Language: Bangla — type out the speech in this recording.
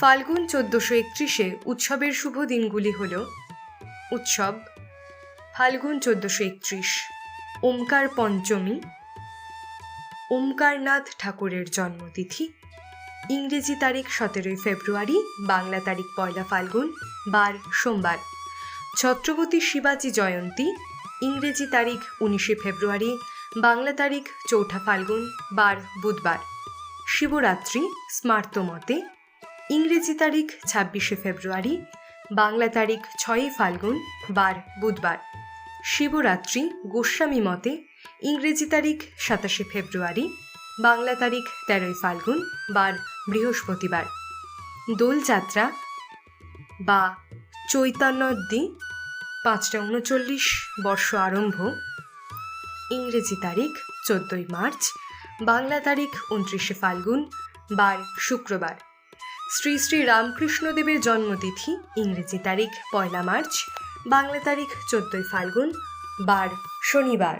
ফাল্গুন চোদ্দোশো একত্রিশে উৎসবের শুভ দিনগুলি হল উৎসব, ফাল্গুন চোদ্দোশো একত্রিশ, ওমকার পঞ্চমী, ওমকারনাথ ঠাকুরের জন্মতিথি, ইংরেজি তারিখ সতেরোই ফেব্রুয়ারি, বাংলা তারিখ পয়লা ফাল্গুন, বার সোমবার, ছত্রপতি শিবাজী জয়ন্তী, ইংরেজি তারিখ উনিশে ফেব্রুয়ারি, বাংলা তারিখ চৌঠা ফাল্গুন, বার বুধবার, শিবরাত্রি স্মার্ত মতে ইংরেজি তারিখ ছাব্বিশে ফেব্রুয়ারি, বাংলা তারিখ ছয়ই ফাল্গুন, বার বুধবার। শিবরাত্রি গোস্বামী মতে ইংরেজি তারিখ সাতাশে ফেব্রুয়ারি, বাংলা তারিখ তেরোই ফাল্গুন, বার বৃহস্পতিবার। দোলযাত্রা বা চৈতন্যদ্দি পাঁচটা উনচল্লিশ বর্ষ আরম্ভ, ইংরেজি তারিখ চোদ্দই মার্চ, বাংলা তারিখ উনত্রিশে ফাল্গুন, বার শুক্রবার। শ্রী শ্রী রামকৃষ্ণদেবের জন্মতিথি ইংরেজি তারিখ পয়লা মার্চ বাংলা তারিখ চোদ্দই ফাল্গুন বার শনিবার।